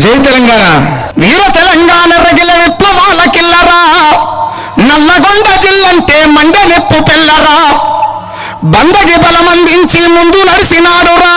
జై తెలంగాణ. వీర తెలంగాణ రగిల విప్లవాల కిల్లరా? నల్లగొండ జిల్లంటే మండనెప్పు పిల్లరా? బందకి బలమందించి ముందు నడిసినాడురా.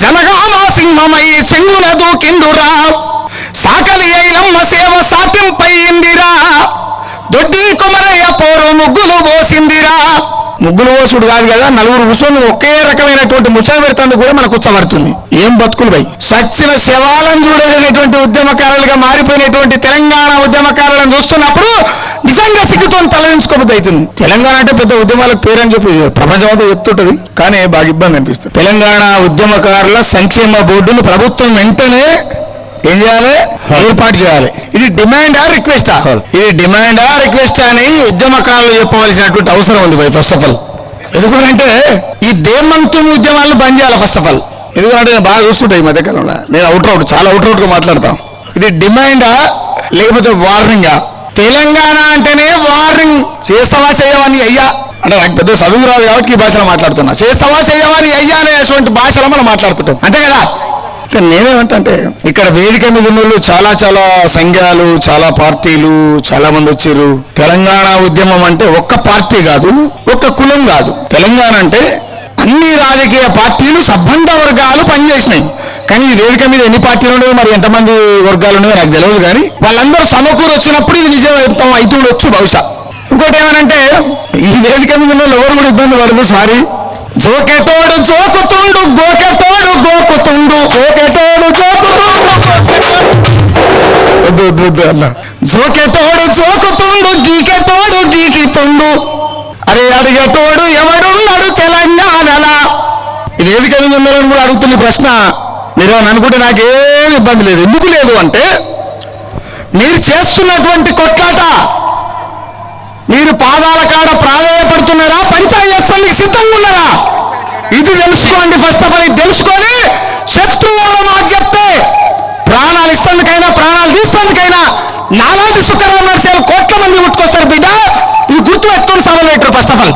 జనగామ సింహమై చెంగున దూకిండురా. సాకలి ఐలమ్మ సేవ సాటింపై ఇందిరా దొడ్డి కుమరయ్య పోరు ముగ్గులు పోసిందిరా. ముగ్గులు పోసుడు కాదు కదా నలుగురు కూర్చొని ఒకే రకమైనటువంటి ముచ్చట పెడుతుంది కూడా మనకు ఉచ్చబడుతుంది. ఏం బతుకులు భయ్? సచ్చిన శవాలను చూడలేనటువంటి ఉద్యమకారులుగా మారిపోయినటువంటి తెలంగాణ ఉద్యమకారులను చూస్తున్నప్పుడు నిజంగా సిగ్గుతో తలదించుకోబుద్ది అవుతుంది. తెలంగాణ అంటే పెద్ద ఉద్యమాలకు పేరని చెప్పి ప్రపంచం అంతా చెప్తుంటది కానీ బాగా ఇబ్బంది అనిపిస్తుంది. తెలంగాణ ఉద్యమకారుల సంక్షేమ బోర్డును ప్రభుత్వం వెంటనే ఏం చేయాలి? ఏర్పాటు చేయాలి. ఇది డిమాండా రిక్వెస్టా ఇది డిమాండా రిక్వెస్టా అని ఉద్యమకారులు చెప్పవలసినటువంటి అవసరం ఉంది బై ఫస్ట్ ఆఫ్ ఆల్ ఎందుకంటే ఈ దేమంతుని ఉద్యమాలను బంద్ చేయాలి ఫస్ట్ ఆఫ్ ఆల్ ఎందుకంటే నేను బాగా చూస్తుంటా ఈ మధ్యకాలంలో. నేను అవుట్ అవుట్ చాలా అవుట్ అవుట్గా మాట్లాడతాం. ఇది డిమాండా లేకపోతే వార్నింగా తెలంగాణ అంటేనే వార్నింగ్ చేస్తావా చేయవని అయ్యా? అంటే నాకు పెద్ద చదువు రాదు కాబట్టి ఈ భాషలో మాట్లాడుతున్నా. చేస్తావా చేయవని అయ్యా అనేటువంటి భాషలో మనం మాట్లాడుతుంటాం. అంతే కదా? నేనేమంటే ఇక్కడ వేదిక మీద ఉన్న వాళ్ళు చాలా చాలా సంఘాలు చాలా పార్టీలు చాలా మంది వచ్చారు. తెలంగాణ ఉద్యమం అంటే ఒక్క పార్టీ కాదు ఒక్క కులం కాదు. తెలంగాణ అంటే అన్ని రాజకీయ పార్టీలు సబ్బండ వర్గాలు పనిచేసినాయి. కానీ ఈ వేదిక మీద ఎన్ని పార్టీలు ఉండవు మరి ఎంతమంది వర్గాలు ఉన్నాయో నాకు తెలియదు కానీ వాళ్ళందరూ సమకూరు వచ్చినప్పుడు ఇది నిజం అవుతాం అయితే ఉండొచ్చు బహుశా. ఇంకోటి ఏమనంటే ఈ వేదిక మీద ఉన్న వాళ్ళు ఎవరు కూడా ఇబ్బంది పడదు సారీ. జోకెతోడు జోకుతుండు గోకెతోడు. గోకుతుండు జోకెతోడు జోకుతుండు వద్దు వద్దు అన్న. జోకెతోడు జోకుతుండు గీకెతోడు గీకితుండు అరే అడిగేటోడు ఎవడున్నాడు తెలంగాణలా? ఇది వేదిక మీద ఉన్నారని కూడా అడుగుతున్న ప్రశ్న. మీరు అనుకుంటే నాకేం ఇబ్బంది లేదు. ఎందుకు లేదు అంటే మీరు చేస్తున్నటువంటి కొట్లాట మీరు పాదాల కాడ ప్రాధాయపడుతున్నారా పంచాయతీ చేస్తానికి సిద్ధంగా ఉన్నారా? ఇది తెలుసుకోండి ఫస్ట్ ఆఫ్ ఆల్ ఇది తెలుసుకొని శత్రువుల మాట చెప్తే ప్రాణాలు ఇస్తానికైనా ప్రాణాలు తీసేందుకైనా నాలాంటి శుక్రవారం నడిచే కోట్ల మంది పుట్టుకొస్తారు బిడ్డ. ఇది గుర్తు పెట్టుకొని సభలు పెట్టారు ఫస్ట్ ఆఫ్ ఆల్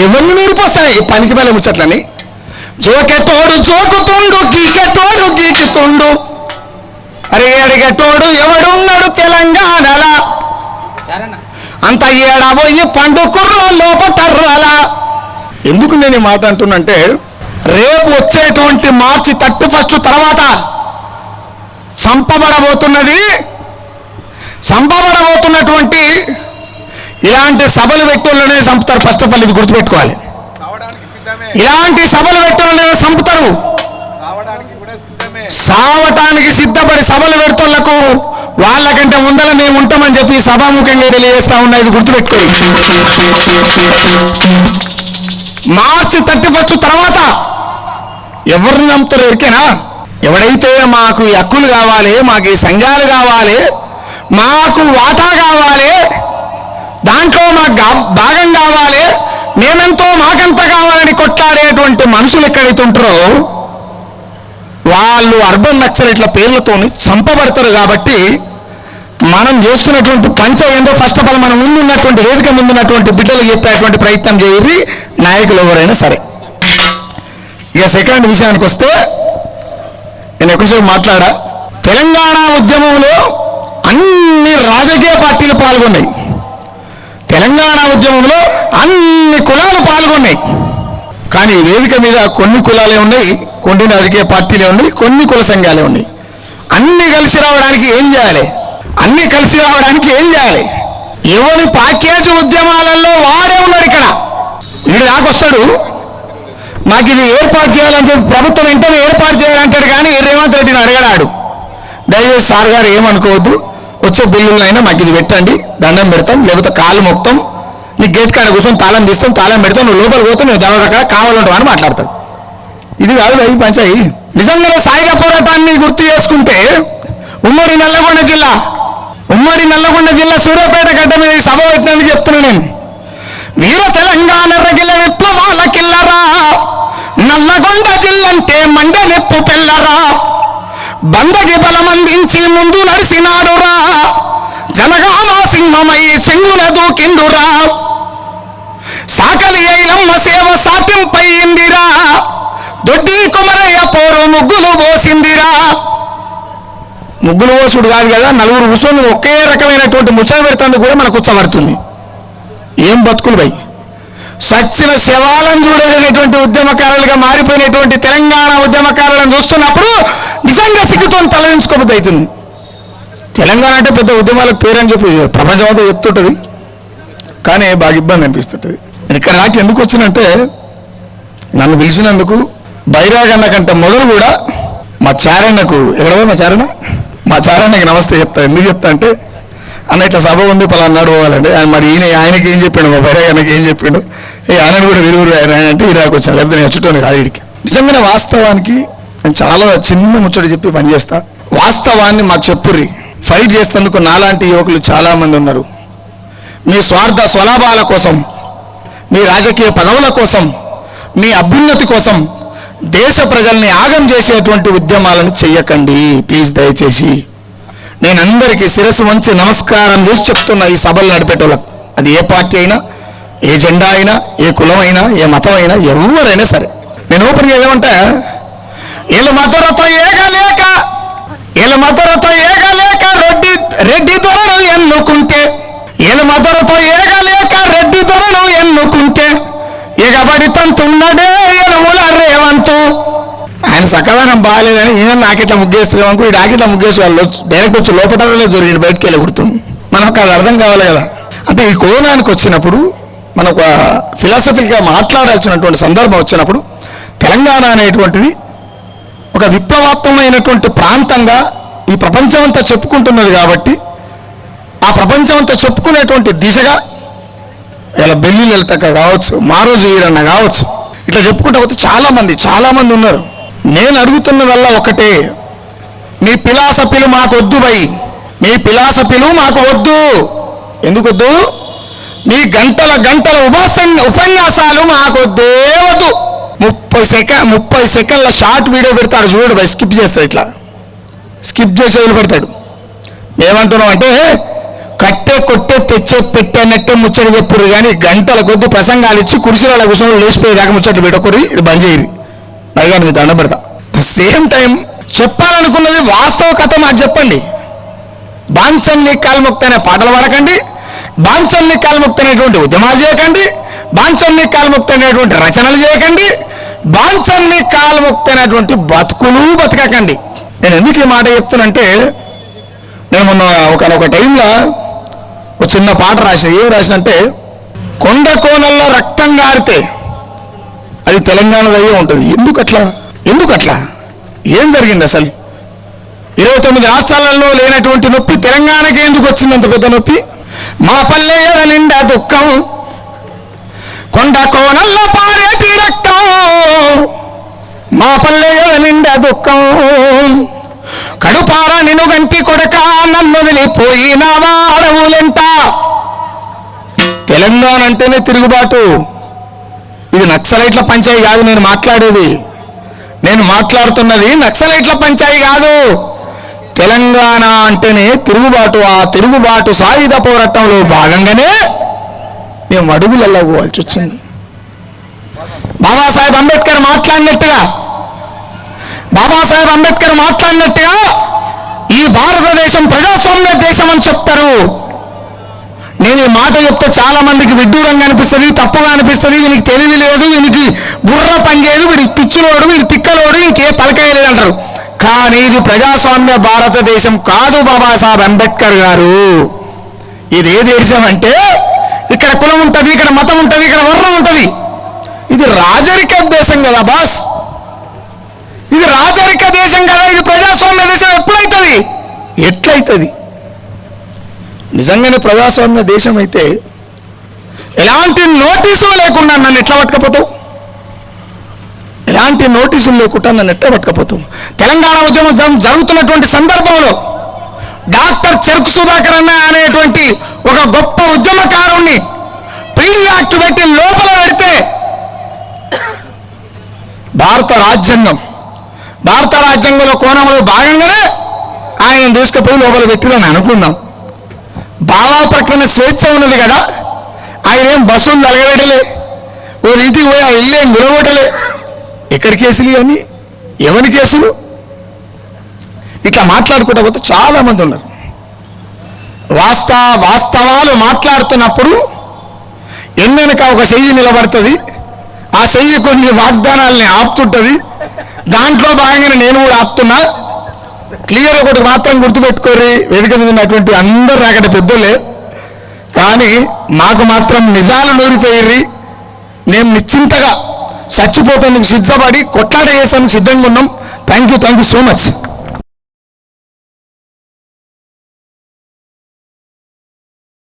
ఎవరిని నిరిపోస్తాయి పనికి పని ముచ్చట్లని జోకెతోడు జోకుతుండు గీకెతోడు గీకుతుండు అరే అడిగేటోడు ఎవడున్నాడు తెలంగాణలా అంత ఏడబోయి పండు కుర్ర లోపటర్రాలా ఎందుకు నేను ఈ మాట అంటున్నంటే రేపు వచ్చేటువంటి మార్చి థర్టీ ఫస్ట్ తర్వాత చంపబడబోతున్నది చంపబడబోతున్నటువంటి ఇలాంటి సభలు పెట్టోళ్ళనే చంపుతారు. ఫస్ట్ ఆఫ్ ఆల్ ఇది గుర్తుపెట్టుకోవాలి. ఇలాంటి సభలు పెట్టోళ్ళనే చంపుతారు. సావటానికి సిద్ధపడి సభలు పెడుతున్నకు వాళ్ళకంటే ముందర మేము ఉంటామని చెప్పి సభాముఖంగా తెలియజేస్తా ఉన్నా ఇది గుర్తుపెట్టుకోండి మార్చి థర్టీ ఫస్ట్ తర్వాత ఎవరిని నమ్ముతారు ఎరికేనా ఎవడైతే మాకు ఈ హక్కులు కావాలి మాకు ఈ సంఘాలు కావాలి మాకు వాటా కావాలి దాంట్లో మాకు భాగం కావాలి మేమెంతో మాకెంత కావాలని కొట్లాడేటువంటి మనుషులు ఎక్కడైతే ఉంటారో వాళ్ళు అర్బన్ నక్సలైట్ల పేర్లతోని చంపబడతారు కాబట్టి మనం చేస్తున్నటువంటి పంచం ఏందో ఫస్ట్ ఆఫ్ ఆల్ మనం ముందున్నటువంటి వేదిక ముందున్నటువంటి బిడ్డలు చెప్పేటువంటి ప్రయత్నం చేయరి నాయకులు ఎవరైనా సరే. ఇక సెకండ్ విషయానికి వస్తే నేను ఒకసారి మాట్లాడా తెలంగాణ ఉద్యమంలో అన్ని రాజకీయ పార్టీలు పాల్గొన్నాయి. తెలంగాణ ఉద్యమంలో అన్ని కులాలు పాల్గొన్నాయి. కానీ వేదిక మీద కొన్ని కులాలే ఉన్నాయి కొన్ని రాజకీయ పార్టీలే ఉన్నాయి కొన్ని కుల సంఘాలే ఉన్నాయి. అన్ని కలిసి రావడానికి ఏం చేయాలి? అన్ని కలిసి రావడానికి ఏం చేయాలి? ఎవరి ప్యాకేజ్ ఉద్యమాలలో వాడే ఉన్నారు ఇక్కడ. వీడు నాకొస్తాడు మాకు ఇది ఏర్పాటు చేయాలని చెప్పి ప్రభుత్వం వెంటనే ఏర్పాటు చేయాలంటాడు కానీ రేవంత్ రెడ్డిని అడగడాడు దయచేసి సార్ గారు ఏమనుకోవద్దు. వచ్చే బిల్లులైనా మాకు ఇది పెట్టండి దండం పెడతాం లేకపోతే కాలు మొత్తం నీ గేట్ కాడ కూర్చొని తాళం తీస్తాం తాళం పెడతాం నువ్వు లోపల పోతాం నువ్వు దవడ అక్కడ కావాలంటావు అని మాట్లాడతాడు ఇది కాదు ఈ పంచాయి. నిజంగా సాయుధ పోరాటాన్ని గుర్తు చేసుకుంటే ఉమ్మడి నల్లగొండ జిల్లా ఉమ్మడి నల్లగొండ జిల్లా సూర్యాపేట గడ్డ మీద ఈ సభ పెట్టినందుకు చెప్తున్నా నేను. వీర తెలంగాణ రగిల విప్లవాల కిల్లరా నల్లగొండ జిల్లంటే మండనెప్పు పిల్లరా. బండకి బలమందించి ముందు నడిసినాడురా జనగామ సింహమై చెంగున దూకిండురా. సేవ సాటింపై ఇందిరా దొడ్డి కుమరయ్య పోరు ముగ్గులు పోసిందిరా ముగ్గులు పోసుడు కాదు కదా నలుగురు కూర్చొని ఒకే రకమైనటువంటి ముచ్చట పెడుతుంది కూడా మనకు ఉచ్చబడుతుంది. ఏం బతుకులు భయ్? సచ్చిన శవాలను చూడలేనటువంటి ఉద్యమకారులుగా మారిపోయినటువంటి తెలంగాణ ఉద్యమకారులను చూస్తున్నప్పుడు నిజంగా సిగ్గుతో తలదించుకోబుద్ది అవుతుంది. తెలంగాణ అంటే పెద్ద ఉద్యమాలకు పేరని చెప్పి ప్రపంచం అంతా చెప్తుంటుంది. కానీ బాగా ఇబ్బంది అనిపిస్తుంటుంది. నేను ఇక్కడ నాకు ఎందుకు వచ్చినంటే నన్ను పిలిచినందుకు బైరాగన్న కంటే మొదలు కూడా మా చారణకు ఎక్కడ మా చారణ మా చారణకి నమస్తే చెప్తా. ఎందుకు చెప్తా అంటే అన్న ఇట్లా సభ ఉంది పలానాడు పోవాలండి ఆయన మరి ఈయన ఆయనకి ఏం చెప్పిండు? మా బైరాగన్నకి ఏం చెప్పిండు? ఏ ఆయన కూడా విలువరు ఆయన అంటే ఇరాకు వచ్చాను లేకపోతే నేను చుట్టూ కాదు వీడికి నిజంగానే వాస్తవానికి నేను చాలా చిన్న ముచ్చట చెప్పి పనిచేస్తా వాస్తవాన్ని మాకు చెప్పుర్రి. ఫైట్ చేసేందుకు నాలాంటి యువకులు చాలామంది ఉన్నారు. మీ స్వార్థ స్వలాభాల కోసం మీ రాజకీయ పదవుల కోసం మీ అభ్యున్నతి కోసం దేశ ప్రజల్ని ఆగం చేసేటువంటి ఉద్యమాలను చెయ్యకండి. ప్లీజ్ దయచేసి. నేను అందరికీ శిరస్సు వంచి నమస్కారం చేసి చెప్తున్నా ఈ సభలు నడిపేటోళ్ళకు. అది ఏ పార్టీ అయినా ఏ జెండా అయినా ఏ కులం అయినా ఏ మతం అయినా ఎవరైనా సరే. నేను ఓపెన్గా ఏమంటా వీళ్ళు మధురతో ఏగలేక వీళ్ళు మధురతో ఏగలేక రెడ్డి రెడ్డి దొరను ఎన్నుకుంటే వీళ్ళు మతరతో ఏ రేవంతు ఆయన సకదానం బాగాలేదని ఈయన నాకిట్లా ముగ్గేస్తున్నాం అనుకో ఈ నాకిట్లా ముగ్గేసి వాళ్ళు డైరెక్ట్ వచ్చి లోపటలో జరిగి బయటికి వెళ్ళి కుడుతుంది. మనకు అది అర్థం కావాలి కదా. అంటే ఈ కోణానికి వచ్చినప్పుడు మనం ఒక ఫిలాసఫిక్గా మాట్లాడాల్సినటువంటి సందర్భం వచ్చినప్పుడు తెలంగాణ అనేటువంటిది ఒక విప్లవాత్మకమైనటువంటి ప్రాంతంగా ఈ ప్రపంచం అంతా చెప్పుకుంటున్నది కాబట్టి ఆ ప్రపంచం అంతా చెప్పుకునేటువంటి దిశగా ఇలా బెల్లి లలితక్క కావచ్చు మారోజు వీరన్న కావచ్చు ఇట్లా చెప్పుకుంటా పోతే చాలామంది చాలామంది ఉన్నారు. నేను అడుగుతున్న వల్ల ఒకటే మీ పిలాసపిలు మాకు వద్దు భయ్ మీ పిలాసపిలు మాకు వద్దు ఎందుకు వద్దు మీ గంటల గంటల ఉపసం ఉపన్యాసాలు మాకు వద్దే. వద్దు ముప్పై సెకండ్ ముప్పై సెకండ్ల షార్ట్ వీడియో పెడతాడు చూడు బై స్కిప్ చేస్తాడు ఇట్లా. స్కిప్ చేసి వదిలిపెడతాడు. ఏమంటున్నాం అంటే ఏదో తెచ్చే పెట్టే ముచ్చట చెప్పుర్రు కానీ గంటల కొద్ది ప్రసంగాలు ఇచ్చి కుర్చీల కూర్చొని లేచిపోయేదాకా ముచ్చట్లు పెట్టకూరి ఇది బంద్ చేయరు. నైగాని మీ దండం పెడతా. సేమ్ టైం చెప్పాలనుకున్నది వాస్తవ కథ మాకు చెప్పండి. బాంచన్ని కాల్ముక్త పాటలు పాడకండి. బాంచన్ని కాల్ముక్త అనేటువంటి ఉద్యమాలు చేయకండి. బాంచన్ని కాల్ముక్త అనేటువంటి రచనలు చేయకండి. బాంచన్ని కాల్ముక్తనేటువంటి బతుకులు బతకకండి. నేను ఎందుకు ఈ మాట చెప్తున్నంటే నేను మొన్న ఒక టైంలో ఒక చిన్న పాట రాసిన ఏం రాసినంటే కొండ కోనల్లో రక్తం గారితే అది తెలంగాణలో అయ్యే ఉంటుంది. ఎందుకు అట్లా ఎందుకు అట్లా ఏం జరిగింది అసలు? ఇరవై తొమ్మిది రాష్ట్రాలలో లేనటువంటి నొప్పి తెలంగాణకి ఎందుకు వచ్చింది అంత పెద్ద నొప్పి? మా పల్లె నిండా దుఃఖం. కొండ కోనల్లో పారేటి రక్తం. మా పల్లె నిండా దుఃఖం. కడుపార నిను గంటి కొడక నన్ను వదిలిపోయినావా? తెలంగాణ అంటేనే తిరుగుబాటు. ఇది నక్సలైట్ల పంచాయి కాదు నేను మాట్లాడేది. నేను మాట్లాడుతున్నది నక్సలైట్ల పంచాయి కాదు. తెలంగాణ అంటేనే తిరుగుబాటు. ఆ తిరుగుబాటు సాయుధ పోరాటంలో భాగంగానే మేము అడుగులలో పోవాల్సి వచ్చింది. బాబాసాహెబ్ అంబేద్కర్ మాట్లాడినట్టుగా బాబాసాహెబ్ అంబేద్కర్ మాట్లాడినట్టుగా ఈ భారతదేశం ప్రజాస్వామ్య దేశం అని చెప్తారు. నేను ఈ మాట చెప్తే చాలా మందికి విడ్డూరంగా అనిపిస్తుంది తప్పుగా అనిపిస్తుంది వీనికి తెలివి లేదు వీనికి బుర్ర పనిచేయదు వీడికి పిచ్చిలోడు వీడి తిక్కలోడు ఇంకే తలకాయ లేదంటారు కానీ ఇది ప్రజాస్వామ్య భారతదేశం కాదు బాబాసాహెబ్ అంబేద్కర్ గారు. ఇది ఏ దేశం అంటే ఇక్కడ కులం ఉంటుంది ఇక్కడ మతం ఉంటుంది ఇక్కడ వర్ణం ఉంటుంది. ఇది రాజరిక దేశం కదా బాస్. ఇది రాజరిక దేశం కదా ఇది ప్రజాస్వామ్య దేశం ఎప్పుడైతుంది? ఎట్లయితుంది? నిజంగానే ప్రజాస్వామ్య దేశం అయితే ఎలాంటి నోటీసులు లేకుండా నన్ను ఎట్లా పట్టకపోతావు? ఎలాంటి నోటీసులు లేకుండా నన్ను ఎట్లా పట్టుకపోతావు? తెలంగాణ ఉద్యమం జరుగుతున్నటువంటి సందర్భంలో డాక్టర్ చెరుకు సుధాకర్ అన్న అనేటువంటి ఒక గొప్ప ఉద్యమకారుణ్ణి ప్రివ్యూ యాక్ట్ పెట్టి లోపల పెడితే భారత రాజ్యాంగం భారత రాజ్యాంగంలో కోణంలో భాగంగానే ఆయన తీసుకుపోయి లోపల పెట్టిరని అనుకుందాం. భావ ప్రకటన స్వేచ్ఛ ఉన్నది కదా. ఆయన ఏం బస్సులు తలగబెట్టలే ఓ ఇంటికి పోయి ఆ ఇల్లు ఏం నిలబెట్టలే ఎక్కడి కేసులు ఇవన్నీ? ఎవరి కేసులు? ఇట్లా మాట్లాడుకుంటా పోతే చాలా మంది ఉన్నారు. వాస్త వాస్తవాలు మాట్లాడుతున్నప్పుడు ఎన్నెనక ఒక చెయ్యి నిలబడుతుంది. ఆ చెయ్యి కొన్ని వాగ్దానాల్ని ఆపుతుంటుంది. దాంట్లో భాగంగా నేను కూడా ఆపుతున్నా. క్లియర్ ఒకటి మాత్రం గుర్తుపెట్టుకోరి వేదిక మీద ఉన్నటువంటి అందరు నాకంటే పెద్దలే కానీ మాకు మాత్రం నిజాలు నూరిపోయి మేము నిశ్చింతగా చచ్చిపోతానికి సిద్ధపడి కొట్లాట చేసానికి సిద్ధంగా ఉన్నాం. Thank you thank you so much